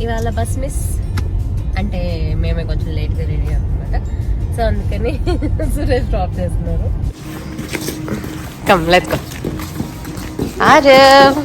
ఇవాళ bus miss అంటే మేమే కొంచెం లేట్గా రెడీ అనమాట సో అందుకని సురేష్ డ్రాప్ చేస్తున్నారు. Come let's go Aarav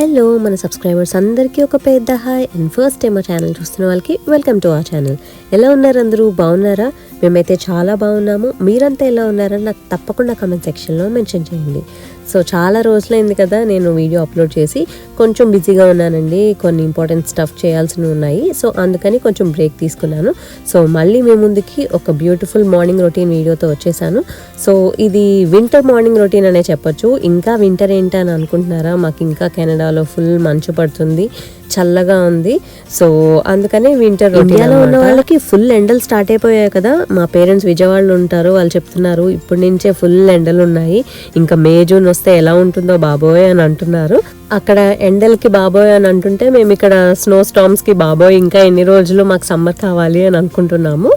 hello మన సబ్స్క్రైబర్స్ అందరికీ ఒక పెద్ద హాయ్. అండ్ ఫస్ట్ టైం మా ఛానల్ చూస్తున్న వాళ్ళకి వెల్కమ్ టు ఆ ఛానల్. ఎలా ఉన్నారు అందరూ? బాగున్నారా? మేమైతే చాలా బాగున్నాము. మీరంతా ఎలా ఉన్నారని నాకు తప్పకుండా కమెంట్ సెక్షన్లో మెన్షన్ చేయండి. సో చాలా రోజులైంది కదా నేను వీడియో అప్లోడ్ చేసి. కొంచెం బిజీగా ఉన్నానండి. కొన్ని ఇంపార్టెంట్ స్టఫ్ చేయాల్సినవి ఉన్నాయి. సో అందుకని కొంచెం బ్రేక్ తీసుకున్నాను. సో మళ్ళీ మీ ముందుకి ఒక బ్యూటిఫుల్ మార్నింగ్ రొటీన్ వీడియోతో వచ్చేసాను. సో ఇది వింటర్ మార్నింగ్ రొటీన్ అనే చెప్పొచ్చు. ఇంకా వింటర్ ఏంటని అనుకుంటున్నారా? మాకు ఇంకా కెనడాలో ఫుల్ మంచు పడుతుంది. చల్లగా ఉంది. సో అందుకనే వింటర్ ఇండియాలో ఉన్న వాళ్ళకి ఫుల్ ఎండలు స్టార్ట్ అయిపోయాయి కదా. మా పేరెంట్స్ విజయవాడలో ఉంటారు. వాళ్ళు చెప్తున్నారు ఇప్పటి నుంచే ఫుల్ ఎండలు ఉన్నాయి. ఇంకా మే జూన్ వస్తే ఎలా ఉంటుందో బాబోయ్ అని అంటున్నారు. అక్కడ ఎండలకి బాబోయ్ అని అంటుంటే మేము ఇక్కడ స్నో స్టామ్స్కి బాబోయ్ ఇంకా ఎన్ని రోజులు మాకు సమ్మర్ కావాలి అని అనుకుంటున్నాము.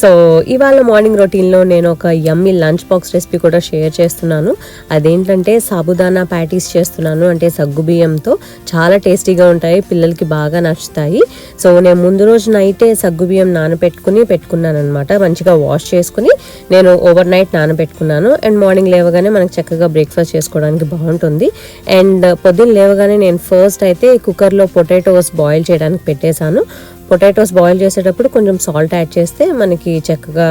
సో ఇవాళ మార్నింగ్ రొటీన్లో నేను ఒక యమ్మీ లంచ్ బాక్స్ రెసిపీ కూడా షేర్ చేస్తున్నాను. అదేంటంటే సాబుదానా ప్యాటీస్ చేస్తున్నాను అంటే సగ్గు బియ్యంతో. చాలా టేస్టీగా ఉంటాయి పిల్లలకి బాగా నచ్చుతాయి. సో నేను ముందు రోజు నైటే సగ్గు బియ్యం నానబెట్టుకుని పెట్టుకున్నాను అనమాట మంచిగా వాష్ చేసుకుని నేను ఓవర్ నైట్ నానబెట్టుకున్నాను. అండ్ మార్నింగ్ లేవగానే మనకు చక్కగా బ్రేక్ఫాస్ట్ చేసుకోవడానికి బాగుంటుంది. అండ్ పొద్దున్న లేవగానే నేను ఫస్ట్ అయితే కుక్కర్లో పొటాటోస్ బాయిల్ చేయడానికి పెట్టేశాను. పొటాటోస్ బాయిల్ చేసేటప్పుడు కొంచెం సాల్ట్ యాడ్ చేస్తే మనకి చక్కగా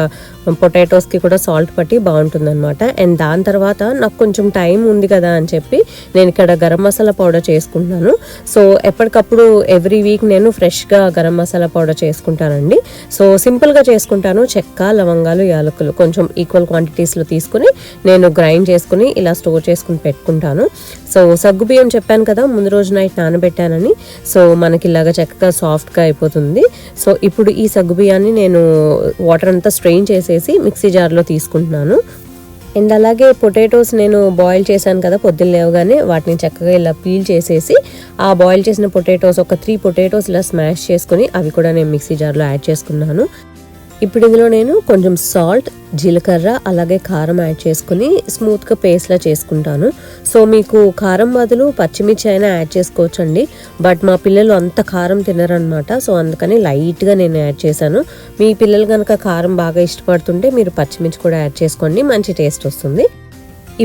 పొటాటోస్కి కూడా సాల్ట్ పట్టి బాగుంటుంది అనమాట అండ్ దాని తర్వాత నాకు కొంచెం టైం ఉంది కదా అని చెప్పి నేను ఇక్కడ గరం మసాలా పౌడర్ చేసుకుంటున్నాను. సో ఎప్పటికప్పుడు ఎవ్రీ వీక్ నేను ఫ్రెష్గా గరం మసాలా పౌడర్ చేసుకుంటానండి. సో సింపుల్గా చేసుకుంటాను చెక్క లవంగాలు యాలకులు కొంచెం ఈక్వల్ క్వాంటిటీస్లో తీసుకుని నేను గ్రైండ్ చేసుకుని ఇలా స్టోర్ చేసుకుని పెట్టుకుంటాను. సో సగ్గు బియ్యం చెప్పాను కదా ముందు రోజు నైట్ నానబెట్టానని. సో మనకి ఇలాగా చక్కగా సాఫ్ట్గా అయిపోతుంది. సో ఇప్పుడు ఈ సగ్గు బియ్యాన్ని నేను వాటర్ అంతా స్ట్రెయిన్ చేసేసి మిక్సీ జార్లో తీసుకుంటున్నాను. అండ్ అలాగే పొటాటోస్ నేను బాయిల్ చేశాను కదా పొద్దున్న లేవగానే వాటిని చక్కగా ఇలా పీల్ చేసేసి ఆ బాయిల్ చేసిన పొటాటోస్ ఒక త్రీ పొటాటోస్ ఇలా స్మాష్ చేసుకుని అవి కూడా నేను మిక్సీ జార్లో యాడ్ చేసుకున్నాను. ఇప్పుడు ఇందులో నేను కొంచెం సాల్ట్ జీలకర్ర అలాగే కారం యాడ్ చేసుకుని స్మూత్గా పేస్ట్లా చేసుకుంటాను. సో మీకు కారం బదులు పచ్చిమిర్చి అయినా యాడ్ చేసుకోవచ్చండి. బట్ మా పిల్లలు అంత కారం తినరనమాట సో అందుకని లైట్గా నేను యాడ్ చేశాను. మీ పిల్లలు కనుక కారం బాగా ఇష్టపడుతుంటే మీరు పచ్చిమిర్చి కూడా యాడ్ చేసుకోండి. మంచి టేస్ట్ వస్తుంది.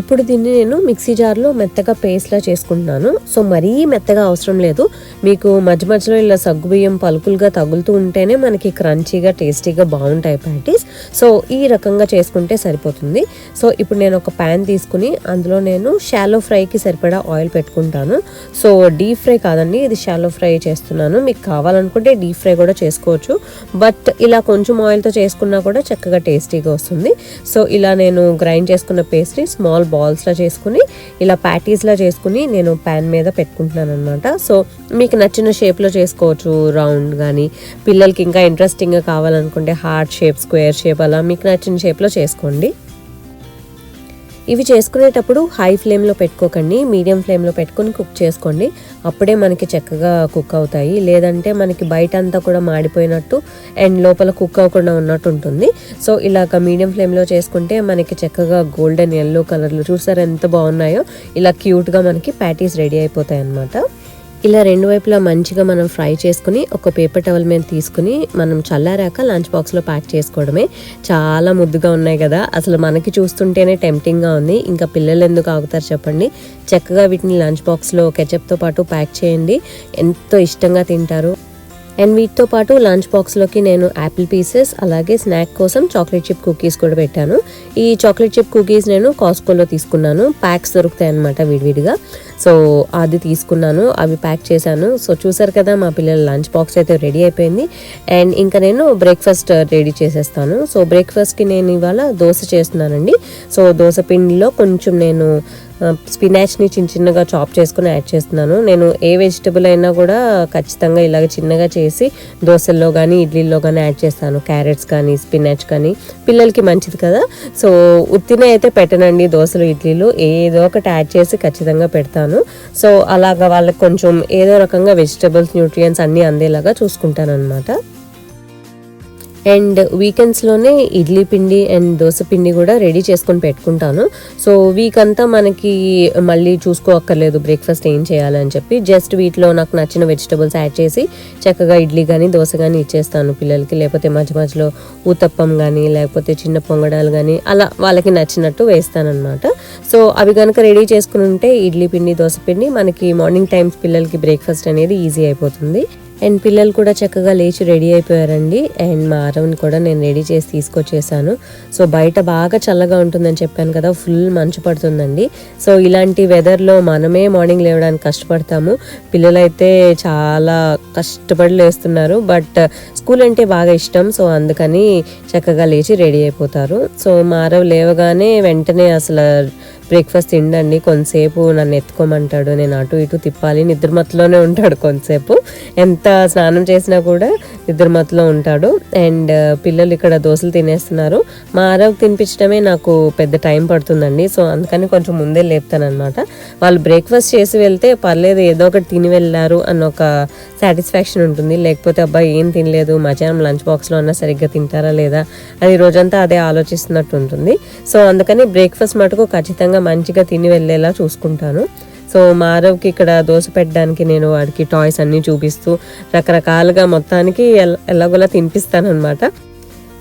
ఇప్పుడు దీన్ని నేను మిక్సీ జార్లో మెత్తగా పేస్ట్లా చేసుకుంటున్నాను. సో మరీ మెత్తగా అవసరం లేదు. మీకు మధ్య మధ్యలో ఇలా సగ్గుబియ్యం పలుకులుగా తగులుతూ ఉంటేనే మనకి క్రంచీగా టేస్టీగా బాగుంటాయి ప్యాటీస్. సో ఈ రకంగా చేసుకుంటే సరిపోతుంది. సో ఇప్పుడు నేను ఒక ప్యాన్ తీసుకుని అందులో నేను షాలో ఫ్రైకి సరిపడా ఆయిల్ పెట్టుకుంటాను. సో డీప్ ఫ్రై కాదండి ఇది షాలో ఫ్రై చేస్తున్నాను. మీకు కావాలనుకుంటే డీప్ ఫ్రై కూడా చేసుకోవచ్చు. బట్ ఇలా కొంచెం ఆయిల్తో చేసుకున్నా కూడా చక్కగా టేస్టీగా వస్తుంది. సో ఇలా నేను గ్రైండ్ చేసుకున్న పేస్ట్ని స్మాల్ బాల్స్లా చేసుకుని ఇలా ప్యాటీస్లా చేసుకుని నేను ప్యాన్ మీద పెట్టుకుంటున్నాను అనమాట సో మీకు నచ్చిన షేప్లో చేసుకోవచ్చు రౌండ్ కానీ పిల్లలకి ఇంకా ఇంట్రెస్టింగ్గా కావాలనుకుంటే హార్ట్ షేప్ స్క్వేర్ షేప్ అలా మీకు నచ్చిన షేప్లో చేసుకోండి. ఇవి చేసుకునేటప్పుడు హై ఫ్లేమ్లో పెట్టుకోకండి మీడియం ఫ్లేమ్లో పెట్టుకొని కుక్ చేసుకోండి. అప్పుడే మనకి చక్కగా కుక్ అవుతాయి. లేదంటే మనకి బయట అంతా కూడా మాడిపోయినట్టు అండ్ లోపల కుక్ అవ్వకుండా ఉన్నట్టు ఉంటుంది. సో ఇలాగ మీడియం ఫ్లేమ్లో చేసుకుంటే మనకి చక్కగా గోల్డెన్ ఎల్లో కలర్లు చూసారు ఎంత బాగున్నాయో? ఇలా క్యూట్గా మనకి ప్యాటీస్ రెడీ అయిపోతాయి అన్నమాట ఇలా రెండు వైపులా మంచిగా మనం ఫ్రై చేసుకుని ఒక పేపర్ టవల్ మీద తీసుకుని మనం చల్లారాక లంచ్ బాక్స్లో ప్యాక్ చేసుకోవడమే. చాలా ముద్దుగా ఉన్నాయి కదా. అసలు మనకి చూస్తుంటేనే టెంప్టింగ్గా ఉంది. ఇంకా పిల్లలు ఎందుకు ఆగుతారు చెప్పండి. చక్కగా వీటిని లంచ్ బాక్స్లో కెచప్తో పాటు ప్యాక్ చేయండి. ఎంతో ఇష్టంగా తింటారు. అండ్ వీటితో పాటు లంచ్ బాక్స్లోకి నేను యాపిల్ పీసెస్ అలాగే స్నాక్ కోసం చాక్లెట్ చిప్ కుకీస్ కూడా పెట్టాను. ఈ చాక్లెట్ చిప్ కుకీస్ నేను కాస్కోలో తీసుకున్నాను. ప్యాక్స్ దొరుకుతాయి అనమాట విడివిడిగా. సో అది తీసుకున్నాను. అవి ప్యాక్ చేశాను. సో చూసారు కదా మా పిల్లల లంచ్ బాక్స్ అయితే రెడీ అయిపోయింది. అండ్ ఇంకా నేను బ్రేక్ఫాస్ట్ రెడీ చేసేస్తాను. సో బ్రేక్ఫాస్ట్కి నేను ఇవాళ దోశ చేస్తున్నానండి. సో దోశ పిండిలో కొంచెం నేను స్పినాచ్ని చిన్న చిన్నగా చాప్ చేసుకుని యాడ్ చేస్తున్నాను. నేను ఏ వెజిటబుల్ అయినా కూడా ఖచ్చితంగా ఇలాగ చిన్నగా చేసి దోశల్లో కానీ ఇడ్లీల్లో కానీ యాడ్ చేస్తాను. క్యారెట్స్ కానీ స్పినాచ్ కానీ. పిల్లలకి మంచిది కదా. సో ఉత్తినే అయితే పెట్టనండి దోశలు ఇడ్లీలు. ఏదో ఒకటి యాడ్ చేసి ఖచ్చితంగా పెడతాను. సో అలాగా వాళ్ళకి కొంచెం ఏదో రకంగా వెజిటబుల్స్ న్యూట్రియంట్స్ అన్నీ అందేలాగా చూసుకుంటాను అనమాట అండ్ వీకెండ్స్లోనే ఇడ్లీ పిండి అండ్ దోశ పిండి కూడా రెడీ చేసుకొని పెట్టుకుంటాను. సో వీక్ అంతా మనకి మళ్ళీ చూసుకోక్కర్లేదు బ్రేక్ఫాస్ట్ ఏం చేయాలని చెప్పి. జస్ట్ వీటిలో నాకు నచ్చిన వెజిటబుల్స్ యాడ్ చేసి చక్కగా ఇడ్లీ కానీ దోశ కానీ ఇచ్చేస్తాను పిల్లలకి. లేకపోతే మధ్య మధ్యలో ఊతప్పం కానీ లేకపోతే చిన్న పొంగడాలు కానీ అలా వాళ్ళకి నచ్చినట్టు వేస్తానన్నమాట. సో అవి కనుక రెడీ చేసుకుని ఉంటే ఇడ్లీ పిండి దోశ పిండి మనకి మార్నింగ్ టైమ్స్ పిల్లలకి బ్రేక్ఫాస్ట్ అనేది ఈజీ అయిపోతుంది. అండ్ పిల్లలు కూడా చక్కగా లేచి రెడీ అయిపోయారండి. అండ్ మా ఆరవని కూడా నేను రెడీ చేసి తీసుకొచ్చేసాను. సో బయట బాగా చల్లగా ఉంటుందని చెప్పాను కదా ఫుల్ మంచు పడుతుందండి. సో ఇలాంటి వెదర్లో మనమే మార్నింగ్ లేవడానికి కష్టపడతాము. పిల్లలైతే చాలా కష్టపడి లేస్తున్నారు. బట్ స్కూల్ అంటే బాగా ఇష్టం. సో అందుకని చక్కగా లేచి రెడీ అయిపోతారు. సో మా ఆరవ్ లేవగానే వెంటనే అసలు బ్రేక్ఫాస్ట్ తిండండి కొంతసేపు నన్ను ఎత్తుకోమంటాడు నేను అటు ఇటు తిప్పాలి నిద్రమత్తులోనే ఉంటాడు కొంతసేపు. ఎంత స్నానం చేసినా కూడా నిద్రమత్తులో ఉంటాడు. అండ్ పిల్లలు ఇక్కడ దోశలు తినేస్తున్నారు. మా ఆరోగ్య తినిపించడమే నాకు పెద్ద టైం పడుతుందండి. సో అందుకని కొంచెం ముందే లేపుతానమాట వాళ్ళు బ్రేక్ఫాస్ట్ చేసి వెళ్తే పర్లేదు ఏదో ఒకటి తిని వెళ్ళారు అన్న ఒక సాటిస్ఫాక్షన్ ఉంటుంది. లేకపోతే అబ్బాయి ఏం తినలేదు మధ్యాహ్నం లంచ్ బాక్స్లో అన్నా సరిగ్గా తింటారా లేదా అది రోజంతా అదే ఆలోచిస్తున్నట్టు ఉంటుంది. సో అందుకని బ్రేక్ఫాస్ట్ మటుకు ఖచ్చితంగా మంచిగా తిని వెళ్ళేలా చూసుకుంటాను. సో మారవ్కి ఇక్కడ దోశ పెట్టడానికి నేను వాడికి టాయ్స్ అన్నీ చూపిస్తూ రకరకాలుగా మొత్తానికి ఎలా ఎలాగోలా తినిపిస్తాను అనమాట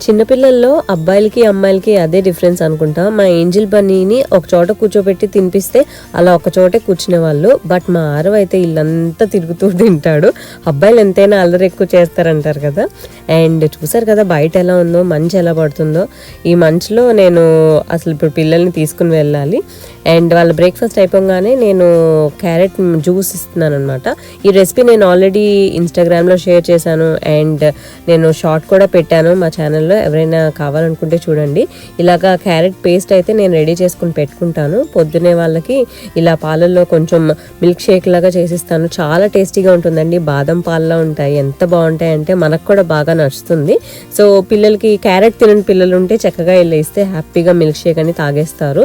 చిన్నపిల్లల్లో అబ్బాయిలకి అమ్మాయిలకి అదే డిఫరెన్స్ అనుకుంటా. మా ఏంజిల్ బన్నీని ఒక చోట కూర్చోబెట్టి తినిపిస్తే అలా ఒక చోటే కూర్చునే వాళ్ళు. బట్ మా ఆరవ అయితే ఇల్లంతా తిరుగుతూ తింటాడు. అబ్బాయిలు ఎంతైనా అల్లరి ఎక్కువ చేస్తారంటారు కదా. అండ్ చూసారు కదా బయట ఎలా ఉందో మంచు ఎలా పడుతుందో. ఈ మంచులో నేను అసలు ఇప్పుడు పిల్లల్ని తీసుకుని వెళ్ళాలి. అండ్ వాళ్ళ బ్రేక్ఫాస్ట్ అయిపోగానే నేను క్యారెట్ జ్యూస్ ఇస్తున్నాను అనమాట ఈ రెసిపీ నేను ఆల్రెడీ ఇన్స్టాగ్రామ్లో షేర్ చేశాను అండ్ నేను షార్ట్ కూడా పెట్టాను మా ఛానల్లో. ఎవరైనా కావాలనుకుంటే చూడండి. ఇలాగా క్యారెట్ పేస్ట్ అయితే నేను రెడీ చేసుకుని పెట్టుకుంటాను. పొద్దునే వాళ్ళకి ఇలా పాలల్లో కొంచెం మిల్క్ షేక్ లాగా చేసిస్తాను. చాలా టేస్టీగా ఉంటుందండి. బాదం పాలలా ఉంటాయి. ఎంత బాగుంటాయి అంటే మనకు కూడా బాగా నచ్చుతుంది. సో పిల్లలకి క్యారెట్ తినని పిల్లలు ఉంటే చక్కగా ఇలా ఇస్తే హ్యాపీగా మిల్క్ షేక్ అని తాగేస్తారు.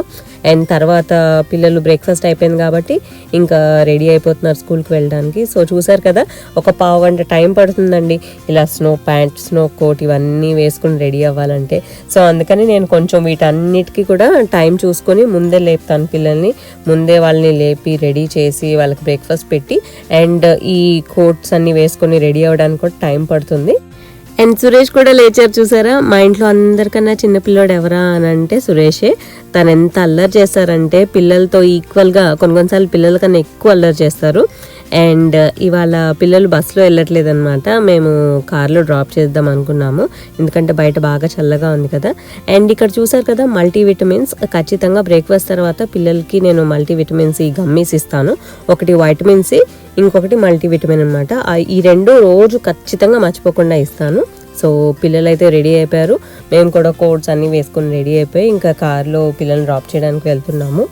అండ్ తర్వాత పిల్లలు బ్రేక్ఫాస్ట్ అయిపోయింది కాబట్టి ఇంకా రెడీ అయిపోతున్నారు స్కూల్కి వెళ్ళడానికి. సో చూసారు కదా ఒక పావు గంట టైం పడుతుందండి. ఇలా స్నో ప్యాంట్ స్నో కోట్ ఇవన్నీ వేసుకుని రెడీ అవ్వాలంటే. సో అందుకని నేను కొంచెం వీటన్నిటికీ కూడా టైం చూసుకొని ముందే లేపుతాను పిల్లల్ని. ముందే వాళ్ళని లేపి రెడీ చేసి వాళ్ళకి బ్రేక్ఫాస్ట్ పెట్టి. అండ్ ఈ కోట్స్ అన్ని వేసుకొని రెడీ అవ్వడానికి కూడా టైం పడుతుంది. అండ్ సురేష్ కూడా లేచారు చూసారా? మా ఇంట్లో అందరికన్నా చిన్నపిల్లోడు ఎవరా అని అంటే సురేషే. తను ఎంత అల్లరి చేస్తారంటే పిల్లలతో ఈక్వల్గా కొన్ని కొన్నిసార్లు పిల్లల కన్నా ఎక్కువ అల్లరి చేస్తారు. అండ్ ఇవాళ పిల్లలు బస్సులో వెళ్ళట్లేదు అనమాట మేము కార్లో డ్రాప్ చేద్దాం అనుకున్నాము. ఎందుకంటే బయట బాగా చల్లగా ఉంది కదా. అండ్ ఇక్కడ చూసారు కదా మల్టీ విటమిన్స్ ఖచ్చితంగా బ్రేక్ఫాస్ట్ తర్వాత పిల్లలకి నేను మల్టీ విటమిన్స్ ఈ గమ్మీస్ ఇస్తాను. ఒకటి వైటమిన్ సి ఇంకొకటి మల్టీ విటమిన్ అనమాట ఈ రెండు రోజు ఖచ్చితంగా మర్చిపోకుండా ఇస్తాను. సో పిల్లలు అయితే రెడీ అయిపోయారు. మేము కూడా కోట్స్ అన్నీ వేసుకొని రెడీ అయిపోయి ఇంకా కార్లో పిల్లల్ని డ్రాప్ చేయడానికి వెళ్తున్నాము.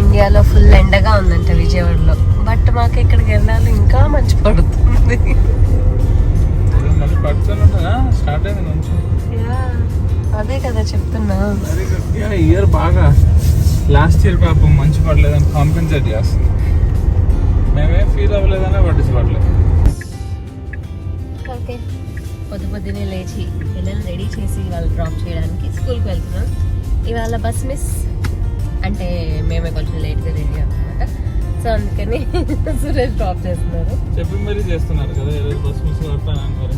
ఇండియాలో ఫుల్ ఎండగా ఉందంట విజయవాడలో. బట్ మాకు ఇక్కడికి వెళ్ళాలి ఇంకా మంచి పడుతుంది. అదే కదా చెప్తున్నా. ఇయర్ బాగా. లాస్ట్ ఇయర్ పాపం మంచు పడలేదని కాంపెన్సేట్ చేస్తుంది. మేమేం ఫీల్ అవ్వలేదనే పట్టించుకోవట్లేదు. ఓకే. పొద్దు పొద్దునే లేచి పిల్లలు రెడీ చేసి వాళ్ళు డ్రాప్ చేయడానికి స్కూల్కి వెళ్తున్నాం. ఇవాళ బస్ మిస్? అంటే మేమే కొంచెం లేట్గా రెడీ అన్నమాట సో అందుకని సురేష్ డ్రాప్ చేస్తున్నారు. చెప్పి మరీ చేస్తున్నారు కదా ఈరోజు బస్ మిస్ మరి?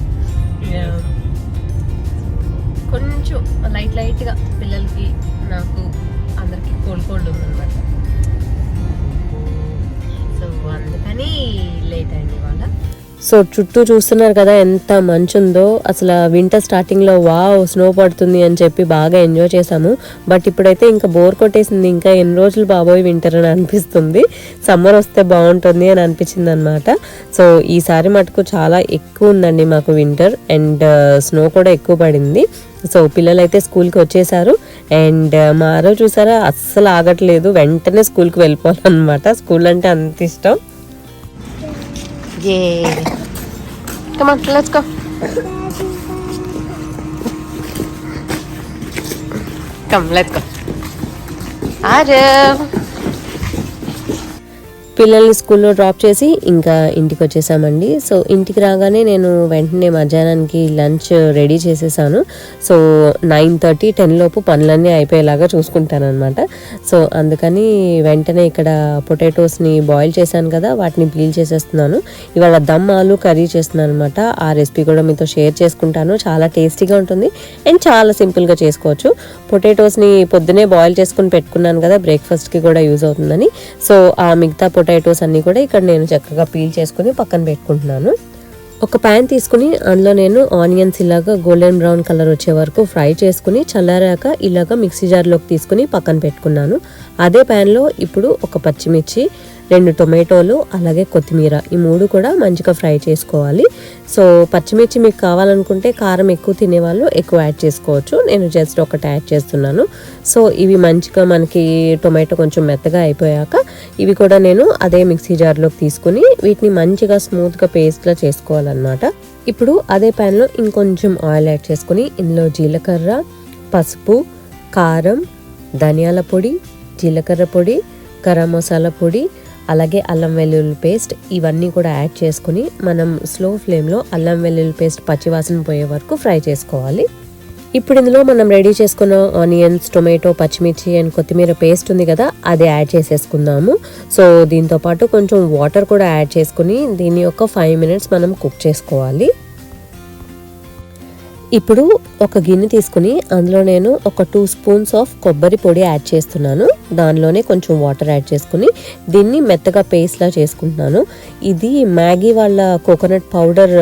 కొంచెం లైట్ లైట్గా పిల్లలకి నాకు అందరికి కోల్డ్ కోల్డ్ ఉందన్నమాట. సో అందుకని లేట్ అయింది ఇవాళ. సో చుట్టూ చూస్తున్నారు కదా ఎంత మంచు ఉందో అసలు వింటర్ స్టార్టింగ్లో వావ్ స్నో పడుతుంది అని చెప్పి బాగా ఎంజాయ్ చేసాము బట్ ఇప్పుడైతే ఇంకా బోర్ కొట్టేసింది. ఇంకా ఎన్ని రోజులు బాబోయ్ వింటర్ అని అనిపిస్తుంది. సమ్మర్ వస్తే బాగుంటుంది అని అనిపించింది అనమాట సో ఈసారి మటుకు చాలా ఎక్కువ ఉందండి మాకు వింటర్ అండ్ స్నో కూడా ఎక్కువ పడింది. సో పిల్లలైతే స్కూల్కి వచ్చేసారు. అండ్ uh, మా ఆరో చూసారా? అస్సలు ఆగట్లేదు. వెంటనే స్కూల్కి వెళ్ళిపోవాలన్నమాట. స్కూల్ అంటే అంత ఇష్టం. Yay. Come on, let's go. Come, let's go. Arav. పిల్లల్ని స్కూల్లో డ్రాప్ చేసి ఇంకా ఇంటికి వచ్చేసామండి. సో ఇంటికి రాగానే నేను వెంటనే మధ్యాహ్నానికి లంచ్ రెడీ చేసేసాను. సో నైన్ థర్టీ టెన్ లోపు పనులన్నీ అయిపోయేలాగా చూసుకుంటాను అనమాట సో అందుకని వెంటనే ఇక్కడ పొటాటోస్ని బాయిల్ చేశాను కదా వాటిని పీల్ చేసేస్తున్నాను. ఇవాళ దమ్ ఆలు కర్రీ చేస్తున్నాను అనమాట ఆ రెసిపీ కూడా మీతో షేర్ చేసుకుంటాను. చాలా టేస్టీగా ఉంటుంది అండ్ చాలా సింపుల్గా చేసుకోవచ్చు. పొటాటోస్ని పొద్దునే బాయిల్ చేసుకుని పెట్టుకున్నాను కదా బ్రేక్ఫాస్ట్కి కూడా యూజ్ అవుతుందని. సో ఆ మిగతా పొటాటోస్ అన్నీ కూడా ఇక్కడ నేను చక్కగా పీల్ చేసుకుని పక్కన పెట్టుకుంటున్నాను. ఒక ప్యాన్ తీసుకుని అందులో నేను ఆనియన్స్ ఇలాగా గోల్డెన్ బ్రౌన్ కలర్ వచ్చే వరకు ఫ్రై చేసుకుని చల్లారాక ఇలాగ మిక్సీ జార్లోకి తీసుకుని పక్కన పెట్టుకున్నాను. అదే ప్యాన్లో ఇప్పుడు ఒక పచ్చిమిర్చి రెండు టొమాటోలు అలాగే కొత్తిమీర ఈ మూడు కూడా మంచిగా ఫ్రై చేసుకోవాలి. సో పచ్చిమిర్చి మీకు కావాలనుకుంటే కారం ఎక్కువ తినేవాళ్ళు ఎక్కువ యాడ్ చేసుకోవచ్చు. నేను జస్ట్ ఒకటి యాడ్ చేస్తున్నాను. సో ఇవి మంచిగా మనకి టొమాటో కొంచెం మెత్తగా అయిపోయాక ఇవి కూడా నేను అదే మిక్సీ జార్లోకి తీసుకుని వీటిని మంచిగా స్మూత్గా పేస్ట్లా చేసుకోవాలన్నమాట. ఇప్పుడు అదే ప్యాన్లో ఇంకొంచెం ఆయిల్ యాడ్ చేసుకుని ఇందులో జీలకర్ర పసుపు కారం ధనియాల పొడి జీలకర్ర పొడి గరం మసాలా పొడి అలాగే అల్లం వెల్లుల్లి పేస్ట్ ఇవన్నీ కూడా యాడ్ చేసుకుని మనం స్లో ఫ్లేమ్లో అల్లం వెల్లుల్లి పేస్ట్ పచ్చివాసన పోయే వరకు ఫ్రై చేసుకోవాలి. ఇప్పుడు ఇందులో మనం రెడీ చేసుకున్న ఆనియన్స్ టొమాటో పచ్చిమిర్చి అండ్ కొత్తిమీర పేస్ట్ ఉంది కదా అది యాడ్ చేసేసుకుందాము. సో దీంతో పాటు కొంచెం వాటర్ కూడా యాడ్ చేసుకుని దీన్ని ఒక ఫైవ్ మినిట్స్ మనం కుక్ చేసుకోవాలి. ఇప్పుడు ఒక గిన్నె తీసుకుని అందులో నేను ఒక టూ స్పూన్స్ ఆఫ్ కొబ్బరి పొడి యాడ్ చేస్తున్నాను. దానిలోనే కొంచెం వాటర్ యాడ్ చేసుకుని దీన్ని మెత్తగా పేస్ట్లా చేసుకుంటున్నాను. ఇది మ్యాగీ వాళ్ళ కోకోనట్ పౌడర్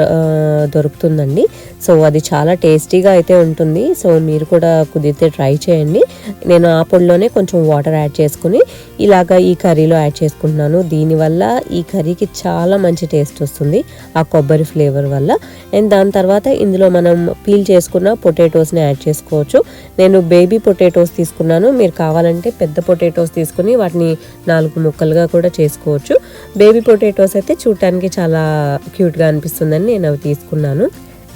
దొరుకుతుందండి. సో అది చాలా టేస్టీగా అయితే ఉంటుంది. సో మీరు కూడా కుదిరితే ట్రై చేయండి. నేను ఆ పొడిలోనే కొంచెం వాటర్ యాడ్ చేసుకుని ఇలాగా ఈ కర్రీలో యాడ్ చేసుకుంటున్నాను. దీనివల్ల ఈ కర్రీకి చాలా మంచి టేస్ట్ వస్తుంది ఆ కొబ్బరి ఫ్లేవర్ వల్ల. అండ్ దాని తర్వాత ఇందులో మనం పీల్ చేసుకున్న పొటాటోస్ని యాడ్ చేసుకోవచ్చు. నేను బేబీ పొటాటోస్ తీసుకున్నాను. మీరు కావాలంటే పెద్ద పొటాటోస్ తీసుకుని వాటిని నాలుగు ముక్కలుగా కూడా చేసుకోవచ్చు. బేబీ పొటాటోస్ అయితే చూడటానికి చాలా క్యూట్గా అనిపిస్తుందని నేను అవి తీసుకున్నాను.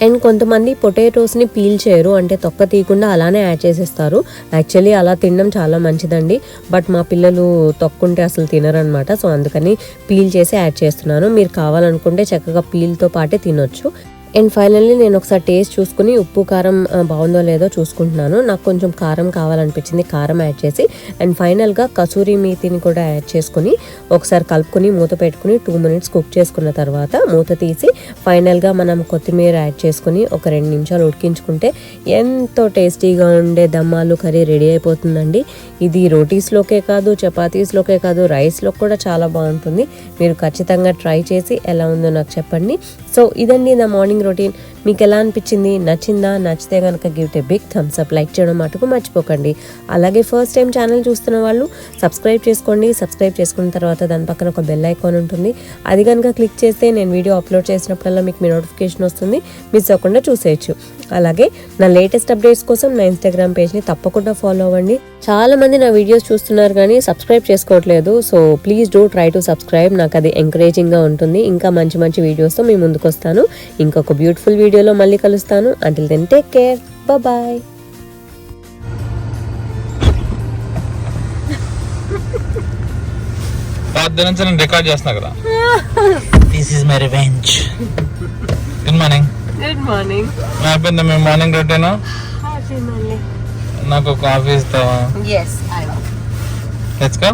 అండ్ కొంతమంది పొటాటోస్ని పీల్ చేయరు. అంటే తొక్క తీయకుండా అలానే యాడ్ చేసేస్తారు. యాక్చువల్లీ అలా తినడం చాలా మంచిదండి. బట్ మా పిల్లలు తొక్కుంటే అసలు తినరనమాట సో అందుకని పీల్ చేసి యాడ్ చేస్తున్నాను. మీరు కావాలనుకుంటే చక్కగా పీల్తో పాటే తినొచ్చు. అండ్ ఫైనల్లీ నేను ఒకసారి టేస్ట్ చూసుకుని ఉప్పు కారం బాగుందో లేదో చూసుకుంటున్నాను. నాకు కొంచెం కారం కావాలనిపించింది కారం యాడ్ చేసి. అండ్ ఫైనల్గా కసూరి మీతిని కూడా యాడ్ చేసుకుని ఒకసారి కలుపుకొని మూత పెట్టుకుని టూ మినిట్స్ కుక్ చేసుకున్న తర్వాత మూత తీసి ఫైనల్గా మనం కొత్తిమీర యాడ్ చేసుకుని ఒక రెండు నిమిషాలు ఉడికించుకుంటే ఎంతో టేస్టీగా ఉండే దమ్మాలు కర్రీ రెడీ అయిపోతుందండి. ఇది రోటీస్లోకే కాదు చపాతీస్లోకే కాదు రైస్లో కూడా చాలా బాగుంటుంది. మీరు ఖచ్చితంగా ట్రై చేసి ఎలా ఉందో నాకు చెప్పండి. సో ఇదండి నా మార్నింగ్ రొటీన్. మీకు ఎలా అనిపించింది? నచ్చిందా? నచ్చితే కనుక give a big thumbs up. Like చేయడం మటుకు మర్చిపోకండి. అలాగే ఫస్ట్ టైం ఛానల్ చూస్తున్న వాళ్ళు సబ్స్క్రైబ్ చేసుకోండి. సబ్స్క్రైబ్ చేసుకున్న తర్వాత దాని పక్కన ఒక బెల్ ఐకాన్ ఉంటుంది. అది కనుక క్లిక్ చేస్తే నేను వీడియో అప్లోడ్ చేసినప్పుడల్లా మీకు మీ నోటిఫికేషన్ వస్తుంది. మిస్ అవ్వకుండా చూసేయచ్చు. అలాగే నా లేటెస్ట్ అప్డేట్స్ కోసం నా ఇన్స్టాగ్రామ్ పేజ్ని తప్పకుండా ఫాలో అవ్వండి. చాలా మంది నా వీడియోస్ చూస్తున్నారు కానీ సబ్స్క్రైబ్ చేసుకోవట్లేదు. So please do try to subscribe నాకు అది ఎంకరేజింగ్గా ఉంటుంది. ఇంకా మంచి మంచి వీడియోస్తో మీ ముందుకు వస్తాను. ఇంకొక బ్యూటిఫుల్ వీడియోలో మళ్ళీ కలుస్తాను. Until then take care bye నేను రికార్డ్ చేస్తున్నా కదా. This is my revenge. Good morning good morning అయిపోయిందా మేము మార్నింగ్ రొటీన్ నాకు కాఫీ ఇస్తావా? Yes I let's go